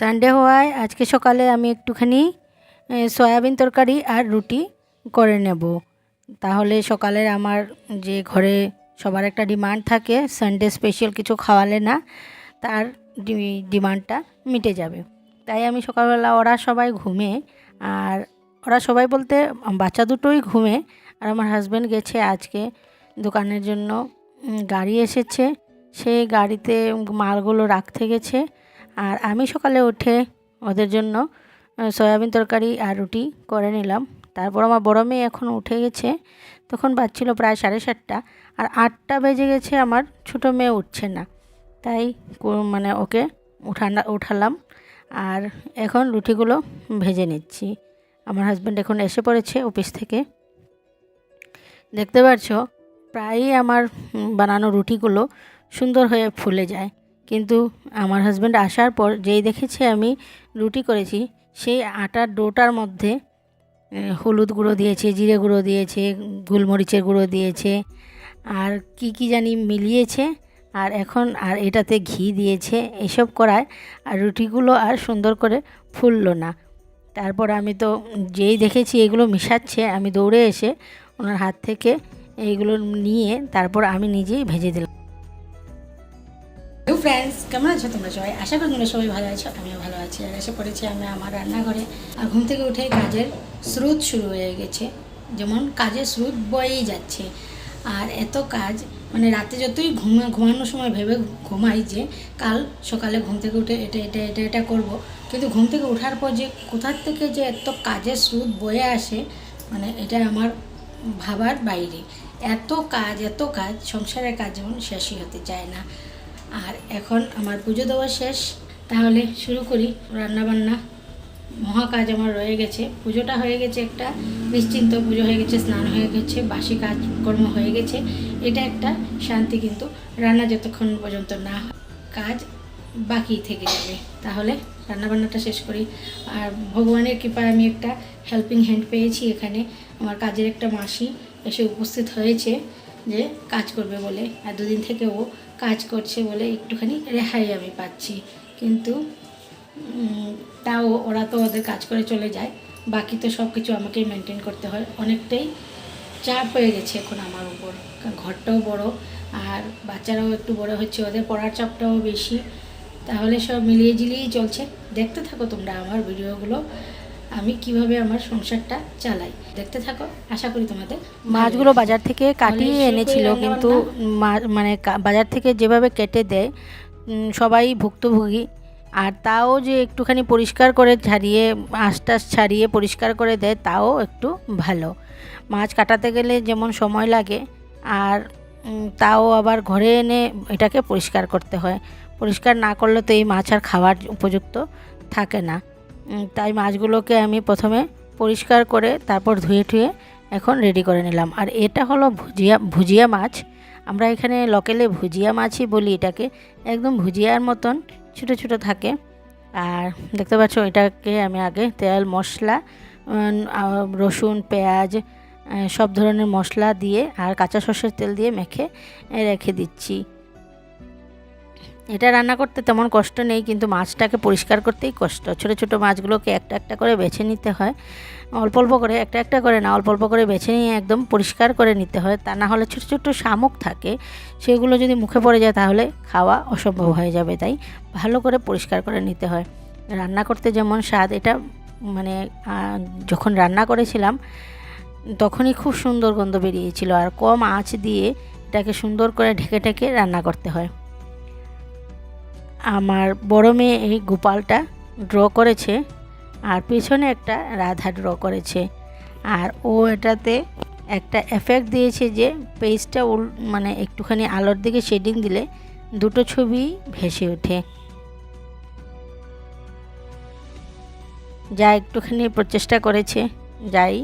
Sunday হওয়ায় আজকে সকালে আমি একটুখানি সয়াবিন তরকারি আর রুটি করে নেব। তাহলে সকালের আমার যে ঘরে সবার একটা ডিমান্ড থাকে সানডে স্পেশাল কিছু খাওয়ালে না, তার ডিমান্ডটা মিটে যাবে। তাই আমি সকালবেলা ওরা সবাই ঘুমে আর ওরা সবাই বলতে বাচ্চা দুটোই ঘুমে, আর আমার হাজব্যান্ড গেছে আজকে দোকানের জন্য গাড়ি এসেছে সেই গাড়িতে মালগুলো রাখতে গেছে আর আমি সকালে উঠে ওদের জন্য সয়াবিন তরকারি আর রুটি করে নিলাম। তারপর আমার বড় মেয়ে এখন উঠে গেছে, তখন বাজছিল প্রায় সাড়ে সাতটা আর আটটা বেজে গেছে আমার ছোটো মেয়ে উঠছে না। তাই মানে ওকে উঠানা, উঠালাম আর এখন রুটিগুলো ভেজে নিচ্ছি। আমার হাজব্যান্ড এখন এসে পড়েছে অফিস থেকে। দেখতে পাচ্ছ প্রায়ই আমার বানানো রুটিগুলো সুন্দর হয়ে ফুলে যায়। কিন্তু আমার হাজব্যান্ড আসার পর যেই দেখেছে আমি রুটি করেছি, সেই আটার ডোটার মধ্যে হলুদ গুঁড়ো দিয়েছে, জিরে গুঁড়ো দিয়েছে, গোলমরিচের গুঁড়ো দিয়েছে, আর কি কি জানি মিলিয়েছে, আর এখন আর এটাতে ঘি দিয়েছে, এসব করায় আর রুটিগুলো আর সুন্দর করে ফুললো না। তারপর আমি তো যেই দেখেছি এগুলো মিশাচ্ছে, আমি দৌড়ে এসে ওনার হাত থেকে এইগুলো নিয়ে তারপর আমি নিজেই ভেজে দিলাম। হ্যালো ফ্রেন্ডস কেমন আছো তোমরা সবাই? আশা করি তোমরা সবাই ভালো আছো, আমিও ভালো আছি। আর এসে পড়েছি আমি আমার রান্নাঘরে আর ঘুম থেকে উঠে কাজের স্রোত শুরু হয়ে গেছে। যেমন কাজের স্রোত বয়েই যাচ্ছে। আর এত কাজ মানে রাতে যতই ঘুমা, ঘুমানোর সময় ভেবে ঘুমাই যে, কাল সকালে ঘুম থেকে উঠে এটা এটা এটা এটা করব। কিন্তু ঘুম থেকে ওঠার পর যে কোথার থেকে যে এত কাজের স্রোত বয়ে আসে মানে এটা আমার ভাবার বাইরে। এত কাজ এত কাজ সংসারের কাজ যেমন শেষই হতে চায় না। আর এখন আমার পুজো দেওয়া শেষ। তাহলে শুরু করি রান্নাবান্না। মহা কাজ আমার রয়ে গেছে। পুজোটা হয়ে গেছে একটা। নিশ্চিন্ত পুজো হয়ে গেছে, স্নান হয়ে গেছে, বাসি কাজকর্ম হয়ে গেছে। এটা একটা শান্তি কিন্তু রান্না যতক্ষণ পর্যন্ত না কাজ বাকি থেকে যাবে। তাহলে রান্নাবান্নাটা শেষ করি। আর ভগবানের কৃপায় আমি একটা হেল্পিং হ্যান্ড পেয়েছি এখানে। আমার কাজের একটা মাসি এসে উপস্থিত হয়েছে যে কাজ করবে বলে। আর দুদিন থেকে ও কাজ করছে বলে একটুখানি রেহাই আমি পাচ্ছি। কিন্তু তাও ওরা তো ওদের কাজ করে চলে যায়। বাকি তো সব কিছু আমাকেই মেনটেন করতে হয়। অনেকটাই চাপ হয়ে গেছে এখন আমার উপর। কারণ ঘরটাও বড়, আর বাচ্চারাও একটু বড় হচ্ছে, ওদের পড়ার চাপটাও বেশি। তাহলে সব মিলিয়ে জিলিয়েই চলছে। দেখতে থাকো তোমরা আমার ভিডিওগুলো। আমি কীভাবে আমার সংসারটা চালাই। দেখতে থাকো আশা করি তোমাদের মাছগুলো বাজার থেকে কাটিয়ে এনেছিল কিন্তু? মানে বাজার থেকে যেভাবে কেটে দেয় সবাই ভুক্তভোগী। আর তাও যে একটুখানি পরিষ্কার করে ছাড়িয়ে আঁশটাশ ছাড়িয়ে পরিষ্কার করে দেয় তাও একটু ভালো। মাছ কাটাতে গেলে যেমন সময় লাগে আর তাও আবার ঘরে এনে এটাকে পরিষ্কার করতে হয়। পরিষ্কার না করলে তো এই মাছ আর খাওয়ার উপযুক্ত থাকে না। তাই মাছগুলোকে আমি প্রথমে পরিষ্কার করে তারপর ধুয়ে টুয়ে এখন রেডি করে নিলাম। আর এটা হলো ভুজিয়া ভুজিয়া মাছ। আমরা এখানে লোকেলে ভুজিয়া মাছই বলি এটাকে। একদম ভুজিয়ার মতন ছোটো ছোটো থাকে। আর দেখতে পাচ্ছ এটাকে আমি আগে তেল, মশলা রসুন, পেঁয়াজ সব ধরনের মশলা দিয়ে আর কাঁচা সর্ষের তেল দিয়ে মেখে রেখে দিচ্ছি। এটা রান্না করতে তেমন কষ্ট নেই, কিন্তু মাছটাকে পরিষ্কার করতেই কষ্ট। ছোট ছোট মাছগুলোকে একটা একটা করে বেছে নিতে হয়। অল্প অল্প করে, একটা একটা করে না, অল্প অল্প করে বেছে নিয়ে একদম পরিষ্কার করে নিতে হয়। তা না হলে ছোট ছোট শামুক থাকে, সেগুলো যদি মুখে পড়ে যায় তাহলে খাওয়া অসম্ভব হয়ে যাবে তাই ভালো করে পরিষ্কার করে নিতে হয়। রান্না করতে যেমন স্বাদ, এটা মানে যখন রান্না করেছিলাম তখনই খুব সুন্দর গন্ধ বেরিয়েছিল আর কম আঁচ দিয়ে এটাকে সুন্দর করে ঢেকে ঢেকে রান্না করতে হয়। আমার বড় মেয়ে এই গোপালটা ড্র করেছে আর পেছনে একটা রাধা ড্র করেছে। আর ও এটাতে একটা এফেক্ট দিয়েছে যে পেজটা উল মানে একটুখানি আলোর দিকে শেডিং দিলে দুটো ছবি ভেসে ওঠে। যা একটুখানি প্রচেষ্টা করেছে, যাই,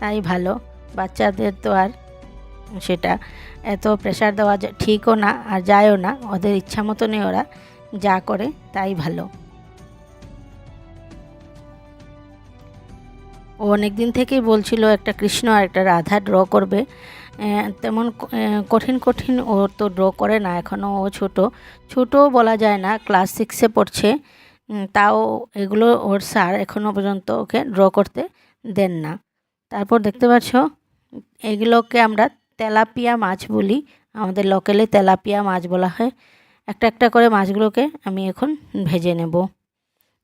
তাই ভালো। বাচ্চাদের তো আর সেটা এত প্রেশার দেওয়া ঠিকও না, আর যায়ও না, ওদের ইচ্ছা মতনই ওরা যা করে তাই ভালো। ও অনেক দিন থেকেই বলছিল একটা কৃষ্ণ আর একটা রাধা ড্র করবে। তেমন কঠিন কঠিন ও তো ড্র করে না এখনও ও ছোট। ছোটও বলা যায় না ক্লাস সিক্সে পড়ছে। তাও এগুলো ওর স্যার এখনও পর্যন্ত ওকে ড্র করতে দেন না। তারপর দেখতে পাচ্ছ, এগুলোকে আমরা তেলাপিয়া মাছ বলি, আমাদের লোকালে তেলাপিয়া মাছ বলা হয়। একটা একটা করে মাছগুলোকে আমি এখন ভেজে নেব।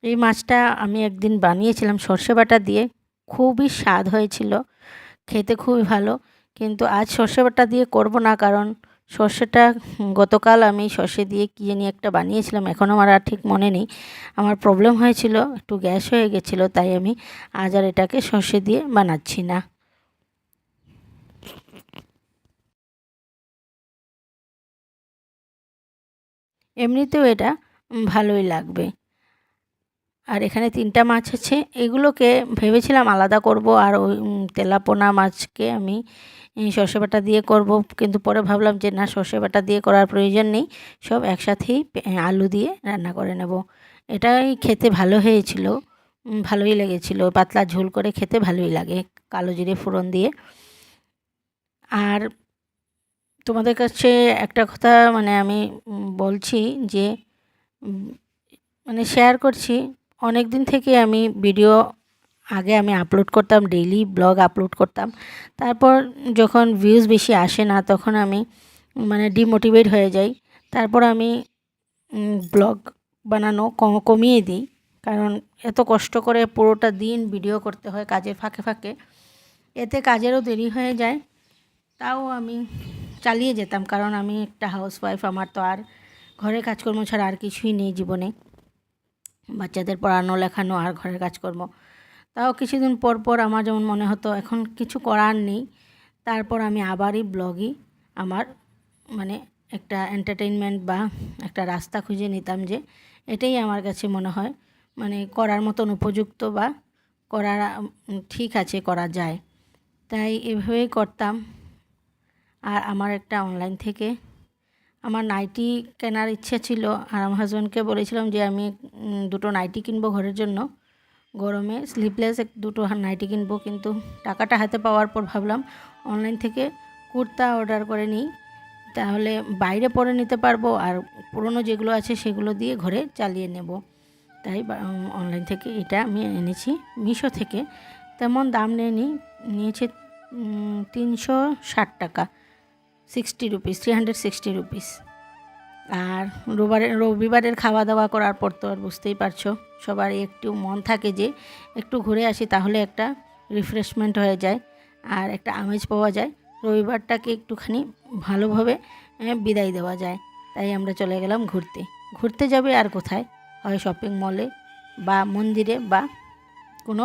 এই মাছটা আমি একদিন বানিয়েছিলাম সর্ষে বাটা দিয়ে। খুবই স্বাদ হয়েছিল, খেতে খুবই ভালো। কিন্তু আজ সর্ষে বাটা দিয়ে করব না কারণ সর্ষেটা গতকাল আমি সর্ষে দিয়ে কী জানি একটা বানিয়েছিলাম এখন আমার আর ঠিক মনে নেই। আমার প্রবলেম হয়েছিল, একটু গ্যাস হয়ে গেছিল, তাই আমি আজ আর এটাকে সর্ষে দিয়ে বানাচ্ছি না। এমনিতেও এটা ভালোই লাগবে। আর এখানে তিনটা মাছ আছে, এগুলোকে ভেবেছিলাম আলাদা করব আর ওই তেলাপোনা মাছকে আমি সর্ষে বাটা দিয়ে করব, কিন্তু পরে ভাবলাম যে না, সর্ষে বাটা দিয়ে করার প্রয়োজন নেই, সব একসাথেই আলু দিয়ে রান্না করে নেব। এটাই খেতে ভালো হয়েছিল ভালোই লেগেছিল, পাতলা ঝোল করে খেতে ভালোই লাগে, কালো জিরে ফোড়ন দিয়ে। আর তোমাদের কাছে একটা কথা মানে আমি বলছি যে মানে শেয়ার করছি। অনেক দিন থেকে আমি ভিডিও আগে আমি আপলোড করতাম ডেইলি ব্লগ আপলোড করতাম। তারপর যখন ভিউজ বেশি আসে না, তখন আমি মানে ডিমোটিভেট হয়ে যাই। তারপর আমি ব্লগ বানানো কমিয়ে দিই। কারণ এত কষ্ট করে পুরোটা দিন ভিডিও করতে হয় কাজের ফাঁকে ফাঁকে। এতে কাজেরও দেরি হয়ে যায়। তাও আমি চালিয়ে যেতাম, কারণ আমি একটা হাউস ওয়াইফ আমার তো আর ঘরের কাজকর্ম ছাড়া আর কিছুই নেই জীবনে। বাচ্চাদের পড়ানো, লেখানো, আর ঘরের কাজকর্ম। তাও কিছুদিন পর পর আমার যেমন মনে হতো, এখন কিছু করার নেই। তারপর আমি আবারই ব্লগই আমার মানে একটা এন্টারটেইনমেন্ট বা একটা রাস্তা খুঁজে নিতাম যে, এটাই আমার কাছে মনে হয় মানে করার মতন উপযুক্ত বা করার ঠিক আছে, করা যায়। তাই এভাবেই করতাম। আর আমার একটা অনলাইন থেকে আমার নাইটি কেনার ইচ্ছে ছিল আর আমার হাজব্যান্ডকে বলেছিলাম যে আমি দুটো নাইটি কিনবো ঘরের জন্য। গরমে স্লিপলেস দুটো নাইটি কিনবো, কিন্তু টাকাটা হাতে পাওয়ার পর ভাবলাম অনলাইন থেকে কুর্তা অর্ডার করে নিই। তাহলে বাইরে পরে নিতে পারব আর পুরনো যেগুলো আছে সেগুলো দিয়ে ঘরে চালিয়ে নেব। তাই অনলাইন থেকে এটা আমি এনেছি। মিশো থেকে তেমন দাম নেয়নি, নিয়েছে তিনশো ষাট টাকা। Sixty rupees three hundred sixty rupees আর রোববারের রবিবারের খাওয়া দাওয়া করার পর তো আর বুঝতেই পারছ সবার একটু মন থাকে যে একটু ঘুরে আসি তাহলে একটা রিফ্রেশমেন্ট হয়ে যায় আর একটা আমেজ পাওয়া যায়। রবিবারটাকে একটুখানি ভালোভাবে বিদায় দেওয়া যায়। তাই আমরা চলে গেলাম ঘুরতে। ঘুরতে যাবে আর কোথায়? হয় শপিং মলে বা মন্দিরে বা কোনো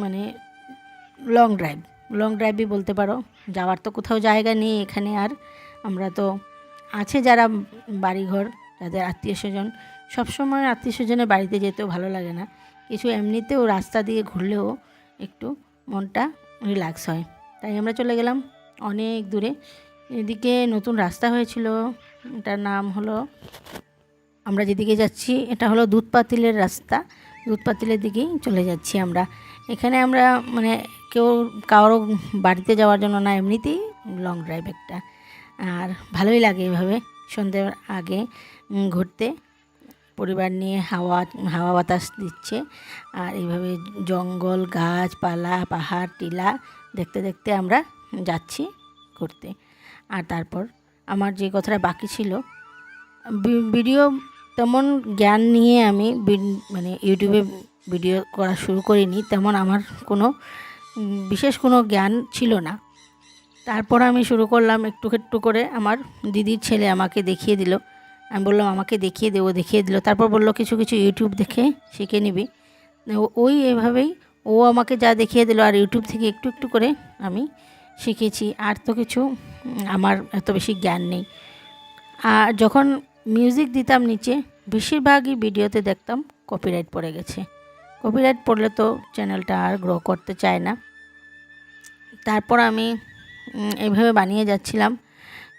মানে লং ড্রাইভ লং ড্রাইভই বলতে পারো। যাওয়ার তো কোথাও জায়গা নেই এখানে আর। আমরা তো আছে যারা বাড়িঘর, যাদের আত্মীয় স্বজন সবসময় আত্মীয় স্বজনের বাড়িতে যেতেও ভালো লাগে না। কিছু এমনিতেও রাস্তা দিয়ে ঘুরলেও একটু মনটা রিল্যাক্স হয়। তাই আমরা চলে গেলাম অনেক দূরে। এদিকে নতুন রাস্তা হয়েছিল। এটার নাম হলো, আমরা যেদিকে যাচ্ছি, এটা হলো দুধ পাতিলের রাস্তা। দুধ পাতিলের দিকেই চলে যাচ্ছি আমরা। এখানে আমরা মানে কেউ কারও বাড়িতে যাওয়ার জন্য না, এমনিতেই লং ড্রাইভ একটা। আর ভালোই লাগে এভাবে সন্ধ্যের আগে ঘুরতে। পরিবার নিয়ে হাওয়া হাওয়া বাতাস দিচ্ছে। আর এইভাবে জঙ্গল, গাছপালা, পাহাড়, টিলা দেখতে দেখতে আমরা যাচ্ছি ঘুরতে। আর তারপর আমার যে কথাটা বাকি ছিল ভিডিও তেমন জ্ঞান নিয়ে আমি মানে ইউটিউবে ভিডিও করা শুরু করিনি, তেমন আমার কোনো বিশেষ কোনো জ্ঞান ছিল না। তারপর আমি শুরু করলাম একটু একটু করে আমার দিদির ছেলে আমাকে দেখিয়ে দিল। আমি বললাম, আমাকে দেখিয়ে দেবো দেখিয়ে দিল। তারপর বলল, কিছু কিছু ইউটিউব দেখে শিখে নিবি। ওই এভাবেই ও আমাকে যা দেখিয়ে দিল আর ইউটিউব থেকে একটু একটু করে আমি শিখেছি। আর তো কিছু আমার এত বেশি জ্ঞান নেই। আর যখন মিউজিক দিতাম নিচে, বেশিরভাগই ভিডিওতে দেখতাম কপিরাইট পড়ে গেছে। কপিরাইট পড়লে তো চ্যানেলটা আর গ্রো করতে চায় না। তারপর আমি এইভাবে বানিয়ে যাচ্ছিলাম।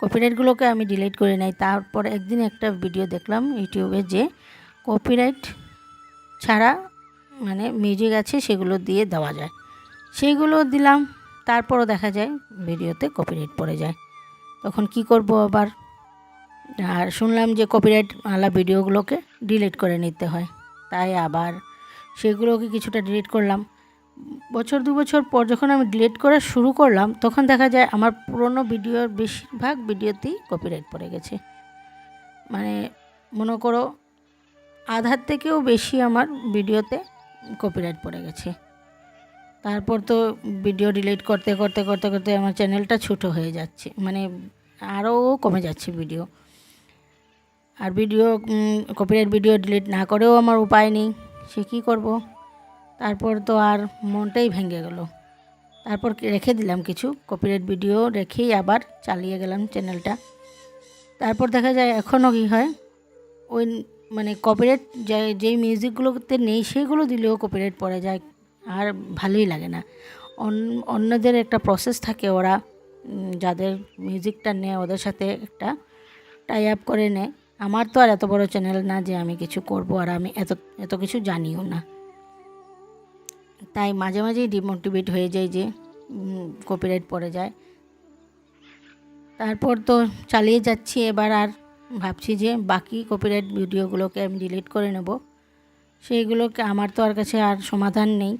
কপিরাইটগুলোকে আমি ডিলিট করে নাই। তারপর একদিন একটা ভিডিও দেখলাম ইউটিউবে যে কপিরাইট ছাড়া মানে মিউজিক আছে, সেগুলো দিয়ে দেওয়া যায়। সেইগুলো দিলাম, তারপরও দেখা যায় ভিডিওতে কপিরাইট পড়ে যায়। তখন কি করব আবার? আর শুনলাম যে কপিরাইট আলা ভিডিওগুলোকে ডিলিট করে নিতে হয়। তাই আবার সেগুলোকে কিছুটা ডিলিট করলাম। বছর দু বছর পর যখন আমি ডিলিট করা শুরু করলাম, তখন দেখা যায় আমার পুরনো ভিডিওর বেশিরভাগ ভিডিওতেই কপিরাইট পড়ে গেছে। মানে মনে করো আধার থেকেও বেশি আমার ভিডিওতে কপিরাইট পড়ে গেছে। তারপর তো ভিডিও ডিলিট করতে করতে করতে করতে আমার চ্যানেলটা ছোটো হয়ে যাচ্ছে। মানে আরও কমে যাচ্ছে ভিডিও আর ভিডিও কপিরাইট ভিডিও ডিলিট না করেও আমার উপায় নেই। সে কী করব? তারপর তো আর মনটাই ভেঙে গেল। তারপর রেখে দিলাম কিছু কপিরাইট ভিডিও রেখেই আবার চালিয়ে গেলাম চ্যানেলটা তারপর দেখা যায় এখনও কী হয়? ওই মানে কপিরাইট যে যেই মিউজিকগুলোতে নেই সেইগুলো দিলেও কপিরাইট পড়ে যায়। আর ভালোই লাগে না। অন্যদের একটা প্রসেস থাকে ওরা যাদের মিউজিকটা নেয় ওদের সাথে একটা টাই আপ করে নেয়। আমার তো আর এত বড় চ্যানেল না যে আমি কিছু করব আর আমি এত এত কিছু জানিও না। তাই মাঝে মাঝেই ডিমোটিভেট হয়ে যায় যে কপিরাইট পড়ে যায়। তারপর তো চালিয়ে যাচ্ছি এবার আর ভাবছি যে বাকি কপিরাইট ভিডিওগুলোকে আমি ডিলিট করে নেব। সেইগুলোকে আমার তো আর কাছে আর সমাধান নেই।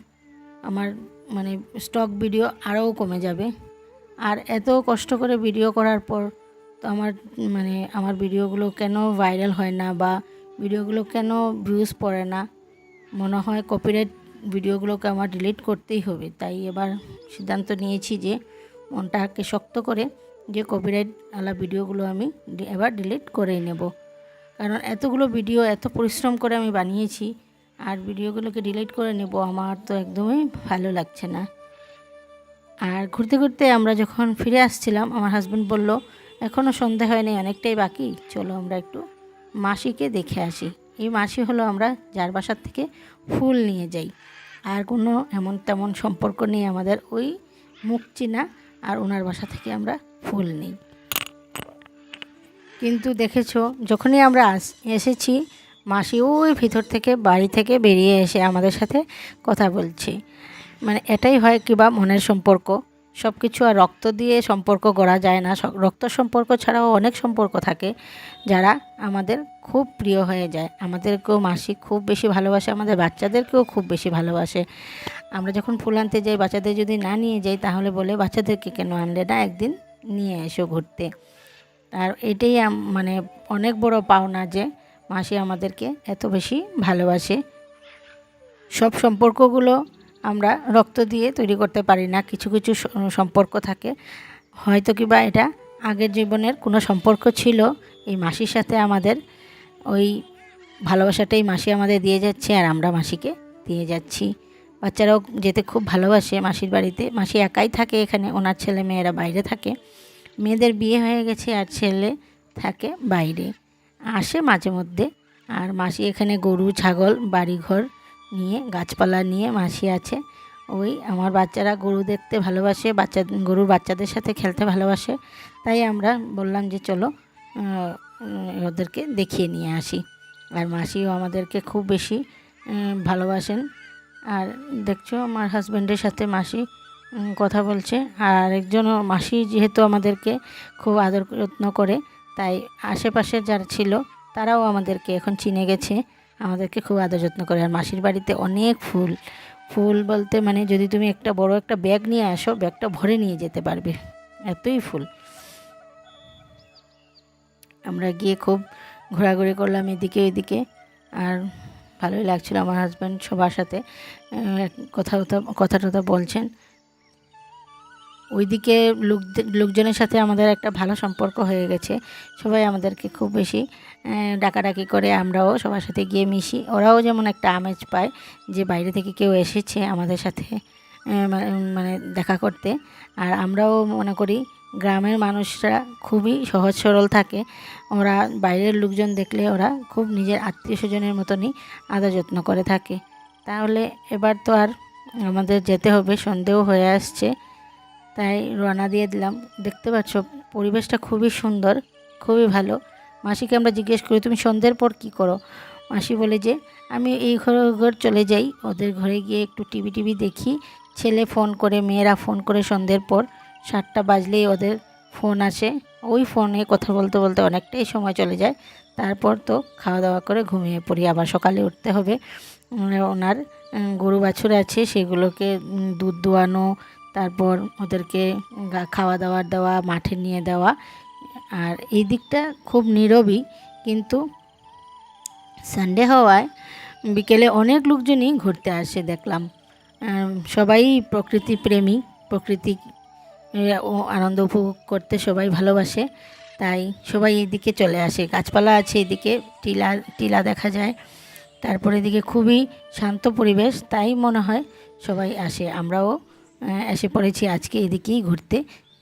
আমার মানে স্টক ভিডিও আরও কমে যাবে। আর এত কষ্ট করে ভিডিও করার পর তো আমার মানে আমার ভিডিওগুলো কেন ভাইরাল হয় না বা ভিডিওগুলো কেন ভিউজ পড়ে না? মনে হয় কপিরাইট ভিডিওগুলোকে আমার ডিলিট করতেই হবে। তাই এবার সিদ্ধান্ত নিয়েছি যে মনটাকে শক্ত করে যে কপিরাইট আলা ভিডিওগুলো আমি এবার ডিলিট করেই নেব। কারণ এতগুলো ভিডিও এত পরিশ্রম করে আমি বানিয়েছি আর ভিডিওগুলোকে ডিলিট করে নেব, আমার তো একদমই ভালো লাগছে না। আর ঘুরতে ঘুরতে আমরা যখন ফিরে আসছিলাম, আমার হাজব্যান্ড বলল এখনও সন্ধে হয়নি, অনেকটাই বাকি। চলো আমরা একটু মাসিকে দেখে আসি। এই মাসি হলো আমরা যার বাসার থেকে ফুল নিয়ে যাই। আর কোনো এমন তেমন সম্পর্ক নেই আমাদের, ওই মুখ চিনা আর ওনার বাসা থেকে আমরা ফুল নিই। কিন্তু দেখেছ, যখনই আমরা এসেছি, মাসি ওই ভিতর থেকে, বাড়ি থেকে বেরিয়ে এসে আমাদের সাথে কথা বলছে। মানে এটাই হয় কি বা মনের সম্পর্ক। সব কিছু আর রক্ত দিয়ে সম্পর্ক গড়া যায় না। রক্ত সম্পর্ক ছাড়াও অনেক সম্পর্ক থাকে যারা আমাদের খুব প্রিয় হয়ে যায়। আমাদেরকেও মাসি খুব বেশি ভালোবাসে, আমাদের বাচ্চাদেরকেও খুব বেশি ভালোবাসে। আমরা যখন ফুল আনতে যাই, বাচ্চাদের যদি না নিয়ে যাই, তাহলে বলে বাচ্চাদেরকে কেন আনলে না? একদিন নিয়ে এসো ঘুরতে। আর এটাই মানে অনেক বড় পাওনা যে মাসি আমাদেরকে এত বেশি ভালোবাসে। সব সম্পর্কগুলো আমরা রক্ত দিয়ে তৈরি করতে পারি না, কিছু কিছু সম্পর্ক থাকে। হয়তো কি বা এটা আগের জীবনের কোনো সম্পর্ক ছিল, এই মাসির সাথে আমাদের, ওই ভালোবাসাটাই মাসি আমাদের দিয়ে যাচ্ছে আর আমরা মাসিকে দিয়ে যাচ্ছি। বাচ্চারাও যেতে খুব ভালোবাসে মাসির বাড়িতে। মাসি একাই থাকে এখানে, ওনার ছেলে মেয়েরা বাইরে থাকে। মেয়েদের বিয়ে হয়ে গেছে আর ছেলে থাকে বাইরে। আসে মাঝে মধ্যে। আর মাসি এখানে গরু, ছাগল, বাড়িঘর নিয়ে, গাছপালা নিয়ে মাসি আছে। ওই আমার বাচ্চারা গরু দেখতে ভালোবাসে, বাচ্চা, গরুর বাচ্চাদের সাথে খেলতে ভালোবাসে। তাই আমরা বললাম যে চলো ওদেরকে দেখিয়ে নিয়ে আসি। আর মাসিও আমাদেরকে খুব বেশি ভালোবাসেন। আর দেখছ, আমার হাজব্যান্ডের সাথে মাসি কথা বলছে। আর একজনও মাসি যেহেতু আমাদেরকে খুব আদর যত্ন করে, তাই আশেপাশে যারা ছিল, তারাও আমাদেরকে এখন চিনে গেছে। আমাদেরকে খুব আদর যত্ন করে। আর মাসির বাড়িতে অনেক ফুল। ফুল বলতে মানে যদি তুমি একটা বড় একটা ব্যাগ নিয়ে আসো, ব্যাগটা ভরে নিয়ে যেতে পারবে। এতই ফুল। আমরা গিয়ে খুব ঘোরাঘুরি করলাম এদিকে এদিকে আর ভালোই লাগছিল আমার হাজব্যান্ড সবার সাথে কথা কথা টথা বলছেন। ওইদিকে লোক লোকজনের সাথে আমাদের একটা ভালো সম্পর্ক হয়ে গেছে। সবাই আমাদেরকে খুব বেশি ডাকাডাকি করে আমরাও সবার সাথে গিয়ে মিশি। ওরাও যেমন একটা আমেজ পায় যে বাইরে থেকে কেউ এসেছে আমাদের সাথে মানে দেখা করতে। আর আমরাও মনে করি গ্রামের মানুষরা খুবই সহজ সরল থাকে। ওরা বাইরের লোকজন দেখলে ওরা খুব নিজের আত্মীয় স্বজনের মতনই আদর যত্ন করে থাকে। তাহলে এবার তো আর আমাদের যেতে হবে সন্দেহ হয়ে আসছে। তাই রানা দিয়ে দিলাম। দেখতে পাচ্ছ, পরিবেশটা খুবই সুন্দর, খুবই ভালো। মাসিকে আমরা জিজ্ঞেস করি, তুমি সন্ধ্যের পর কি করো? মাসি বলে যে, আমি এই ঘর ঘর চলে যাই। ওদের ঘরে গিয়ে একটু টিভি টিভি দেখি। ছেলে ফোন করে, মেয়েরা ফোন করে সন্ধ্যের পর। সাতটা বাজলেই ওদের ফোন আসে। ওই ফোনে কথা বলতে বলতে অনেকটাই সময় চলে যায়। তারপর তো খাওয়া দাওয়া করে ঘুমিয়ে পড়ি। আবার সকালে উঠতে হবে। ওনার গরু বাছুর আছে। সেগুলোকে দুধ দোয়ানো তারপর ওদেরকে খাওয়া দাওয়ার দেওয়া, মাঠে নিয়ে দেওয়া। আর এই দিকটা খুব নীরবই, কিন্তু সানডে হওয়ায় বিকেলে অনেক লোকজনই ঘুরতে আসে দেখলাম। সবাই প্রকৃতি প্রেমী, প্রকৃতি ও, আনন্দ উপভোগ করতে সবাই ভালোবাসে, তাই সবাই এদিকে চলে আসে। গাছপালা আছে এদিকে, টিলা টিলা দেখা যায়। তারপরে এদিকে খুবই শান্ত পরিবেশ, তাই মনে হয় সবাই আসে। আমরাও এসে পড়েছি আজকে এদিকেই ঘুরতে।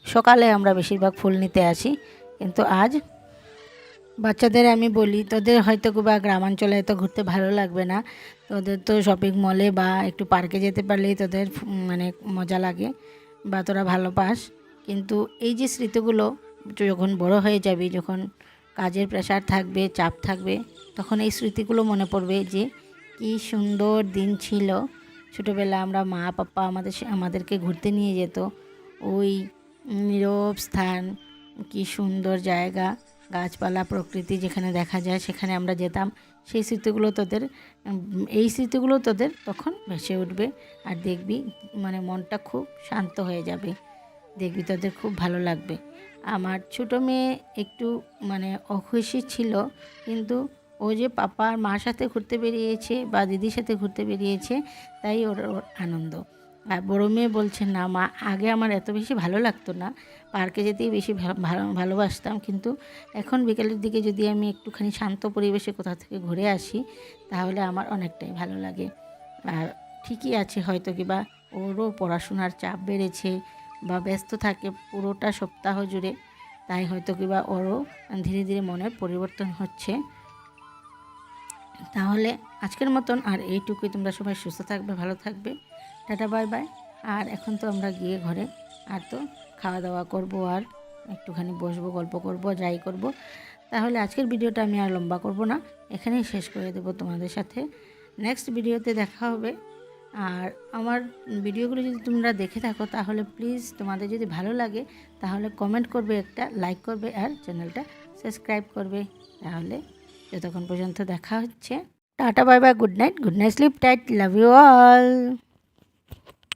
সকালে আমরা বেশিরভাগ ফুল নিতে আসি, কিন্তু আজ বাচ্চাদের আমি বলি, তোদের হয়তো বা গ্রামাঞ্চলে তো ঘুরতে ভালো লাগবে না। তোদের তো শপিং মলে বা একটু পার্কে যেতে পারলেই তোদের মানে মজা লাগে বা তোরা ভালো পাস। কিন্তু এই যে স্মৃতিগুলো যখন বড় হয়ে যাবি, যখন কাজের প্রেশার থাকবে, চাপ থাকবে, তখন এই স্মৃতিগুলো মনে পড়বে যে কি সুন্দর দিন ছিল। ছোটোবেলা আমরা মা, পাপা আমাদের আমাদেরকে ঘুরতে নিয়ে যেত। ওই নীরব স্থান, কি সুন্দর জায়গা, গাছপালা, প্রকৃতি যেখানে দেখা যায় সেখানে আমরা যেতাম। সেই স্মৃতিগুলো তোদের এই স্মৃতিগুলো তোদের তখন ভেসে উঠবে আর দেখবি মানে মনটা খুব শান্ত হয়ে যাবে। দেখবি তোদের খুব ভালো লাগবে। আমার ছোটো মেয়ে একটু মানে অখুশি ছিল, কিন্তু ও যে পাপা আর মার সাথে ঘুরতে বেরিয়েছে বা দিদির সাথে ঘুরতে বেরিয়েছে, তাই ওর আনন্দ। আর বড়ো মেয়ে বলছে, না মা, আগে আমার এত বেশি ভালো লাগতো না। পার্কে যেতেই বেশি ভালো- ভালোবাসতাম। কিন্তু এখন বিকেলের দিকে যদি আমি একটুখানি শান্ত পরিবেশে কোথাও থেকে ঘুরে আসি, তাহলে আমার অনেকটাই ভালো লাগে। আর ঠিকই আছে হয়তো কি বা ওরও পড়াশোনার চাপ বেড়েছে বা ব্যস্ত থাকে পুরোটা সপ্তাহ জুড়ে। তাই হয়তো কি বা ওরও ধীরে ধীরে মনের পরিবর্তন হচ্ছে। তাহলে আজকের মতন আর এইটুকুই। তোমরা সবাই সুস্থ থাকবে, ভালো থাকবে। Tata, bye by. আর এখন তো আমরা গিয়ে ঘরে আর তো খাওয়া দাওয়া করব আর একটুখানি বসবো, গল্প করব, যাই করব। তাহলে আজকের ভিডিওটা আমি আর লম্বা করব না। এখানেই শেষ করে দেবো তোমাদের সাথে। নেক্সট ভিডিওতে দেখা হবে। আর আমার ভিডিওগুলো যদি তোমরা দেখে থাকো, তাহলে প্লিজ তোমাদের যদি ভালো লাগে, তাহলে কমেন্ট করবে, একটা লাইক করবে আর চ্যানেলটা সাবস্ক্রাইব করবে। তাহলে যতক্ষণ পর্যন্ত দেখা হচ্ছে। Tata, bye bye, good night. Good night, sleep tight. Love you all.